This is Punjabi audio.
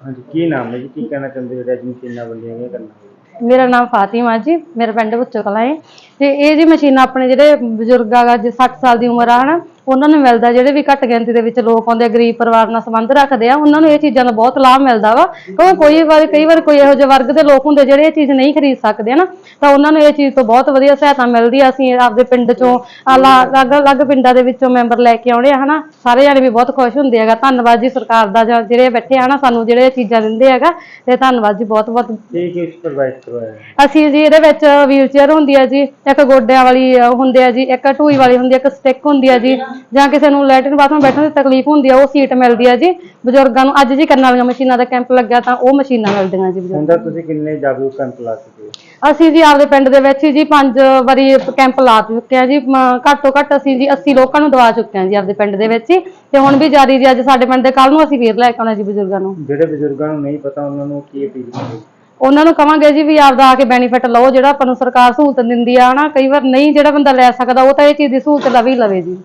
ਹਾਂਜੀ, ਕੀ ਨਾਮ ਹੈ ਜੀ? ਕੀ ਕਹਿਣਾ ਚਾਹੁੰਦੇ ਹੋ? ਅੱਜ ਮਸ਼ੀਨਾਂ ਬੰਦੀਆਂ ਗਈਆਂ ਕਰਨਾ ਮੇਰਾ ਨਾਮ ਫਾਤਿਮਾ ਜੀ, ਮੇਰਾ ਪਿੰਡ ਬੁੱਚੋ ਕਲਾਂ ਹੈ। ਤੇ ਇਹ ਜੀ ਮਸ਼ੀਨਾਂ ਆਪਣੇ ਜਿਹੜੇ ਬਜ਼ੁਰਗ ਆ ਜੇ 60 ਸਾਲ ਦੀ ਉਮਰ ਆ, ਹਨਾ ਉਹਨਾਂ ਨੂੰ ਮਿਲਦਾ ਜਿਹੜੇ ਵੀ ਘੱਟ ਗਿਣਤੀ ਦੇ ਵਿੱਚ ਲੋਕ ਆਉਂਦੇ ਆ ਗਰੀਬ ਪਰਿਵਾਰ ਨਾਲ ਸੰਬੰਧ ਰੱਖਦੇ ਆ ਉਹਨਾਂ ਨੂੰ ਇਹ ਚੀਜ਼ਾਂ ਦਾ ਬਹੁਤ ਲਾਭ ਮਿਲਦਾ ਵਾ। ਕਿਉਂਕਿ ਕੋਈ ਵਾਰ ਕਈ ਵਾਰ ਕੋਈ ਇਹੋ ਜਿਹੇ ਵਰਗ ਦੇ ਲੋਕ ਹੁੰਦੇ ਜਿਹੜੇ ਇਹ ਚੀਜ਼ ਨਹੀਂ ਖਰੀਦ ਸਕਦੇ ਨਾ ਤਾਂ ਉਹਨਾਂ ਨੂੰ ਇਹ ਚੀਜ਼ ਤੋਂ ਬਹੁਤ ਵਧੀਆ ਸਹਾਇਤਾ ਮਿਲਦੀ ਆ। ਅਸੀਂ ਆਪਦੇ ਪਿੰਡ ਚੋਂ ਅਲੱਗ ਅਲੱਗ ਪਿੰਡਾਂ ਦੇ ਵਿੱਚੋਂ ਮੈਂਬਰ ਲੈ ਕੇ ਆਉਣੇ ਆ ਹਨਾ? ਸਾਰੇ ਜਾਣੇ ਵੀ ਬਹੁਤ ਖੁਸ਼ ਹੁੰਦੇ ਹੈਗਾ। ਧੰਨਵਾਦ ਜੀ ਸਰਕਾਰ ਦਾ ਜਾਂ ਜਿਹੜੇ ਬੈਠੇ ਆ ਨਾ ਸਾਨੂੰ ਜਿਹੜੇ ਇਹ ਚੀਜ਼ਾਂ ਦਿੰਦੇ ਹੈਗਾ ਤੇ ਧੰਨਵਾਦ ਜੀ ਬਹੁਤ ਬਹੁਤ। ਕੀ ਕੀ ਪ੍ਰੋਵਾਈਡ ਕਰਵਾਇਆ? ਹੈ? ਅਸੀਂ ਜੀ ਇਹਦੇ ਵਿੱਚ ਵੀਲ ਚੇਅਰ ਹੁੰਦੀ ਹੈ ਜੀ ਇੱਕ ਗੋਡਿਆਂ ਵਾਲੀ ਹੁੰਦੀ ਹੈ ਜੀ ਇੱਕ ਢੂਈ ਵਾਲੀ ਹੁੰਦੀ ਹੈ ਇੱਕ ਸਟਿੱਕ ਹੁੰਦੀ ਹੈ ਜੀ। ਜਾਂ ਕਿਸੇ ਨੂੰ ਲੈਟਰਿਨ ਬਾਥਰੂਮ ਬੈਠਣ ਦੀ ਤਕਲੀਫ ਹੁੰਦੀ ਹੈ ਉਹ ਸੀਟ ਮਿਲਦੀ ਹੈ ਜੀ। ਬਜ਼ੁਰਗਾਂ ਨੂੰ ਅੱਜ ਜੀ ਕਰਨ ਵਾਲੀਆਂ ਮਸ਼ੀਨਾਂ ਦਾ ਕੈਂਪ ਲੱਗਿਆ ਤਾਂ ਉਹ ਮਸ਼ੀਨਾਂ ਮਿਲਦੀਆਂ ਜੀ ਬਜ਼ੁਰਗਾਂ ਹੁਣ ਤੱਕ ਤੁਸੀਂ ਕਿੰਨੇ ਜਾਗਰੂਕ ਕੈਂਪ ਲਾ ਚੁੱਕੇ ਹੋ। ਅਸੀਂ ਜੀ ਆਪਦੇ ਪਿੰਡ ਦੇ ਵਿੱਚ ਜੀ ਪੰਜ ਵਾਰੀ ਕੈਂਪ ਲਾ ਚੁੱਕੇ ਹਾਂ ਜੀ। ਮ, ਘੱਟ ਤੋਂ ਘੱਟ ਅਸੀਂ ਜੀ 80 ਲੋਕਾਂ ਨੂੰ ਦਵਾ ਚੁੱਕੇ ਹਾਂ ਜੀ ਆਪਦੇ ਪਿੰਡ ਦੇ ਵਿੱਚ ਹੀ। ਤੇ ਹੁਣ ਵੀ ਜਾਰੀ ਜੀ ਅੱਜ ਸਾਡੇ ਪਿੰਡ ਦੇ ਕੱਲ ਨੂੰ ਅਸੀਂ ਫੇਰ ਲੈ ਕੇ ਆਉਣਾ ਜੀ ਬਜ਼ੁਰਗਾਂ ਨੂੰ। ਜਿਹੜੇ ਬਜ਼ੁਰਗਾਂ ਨੂੰ ਨਹੀਂ ਪਤਾ ਉਹਨਾਂ ਨੂੰ ਕੀ ਅਪੀਲ ਕਰੋਗੇ? ਉਹਨਾਂ ਨੂੰ ਕਵਾਂਗੇ ਜੀ ਵੀ ਆਪਦਾ ਆ ਕੇ ਬੈਨੀਫਿਟ ਲਓ ਜਿਹੜਾ ਆਪਾਂ ਨੂੰ ਸਰਕਾਰ ਸਹੂਲਤ ਦਿੰਦੀ ਆ ਹਨਾ। ਕਈ ਵਾਰ ਨਹੀਂ ਜਿਹੜਾ ਬੰਦਾ ਲੈ ਸਕਦਾ ਉਹ ਤਾਂ ਇਹ ਚੀਜ਼ ਦੀ ਸਹੂਲਤ ਲਵੇ ਹੀ ਲਵੇ ਜੀ।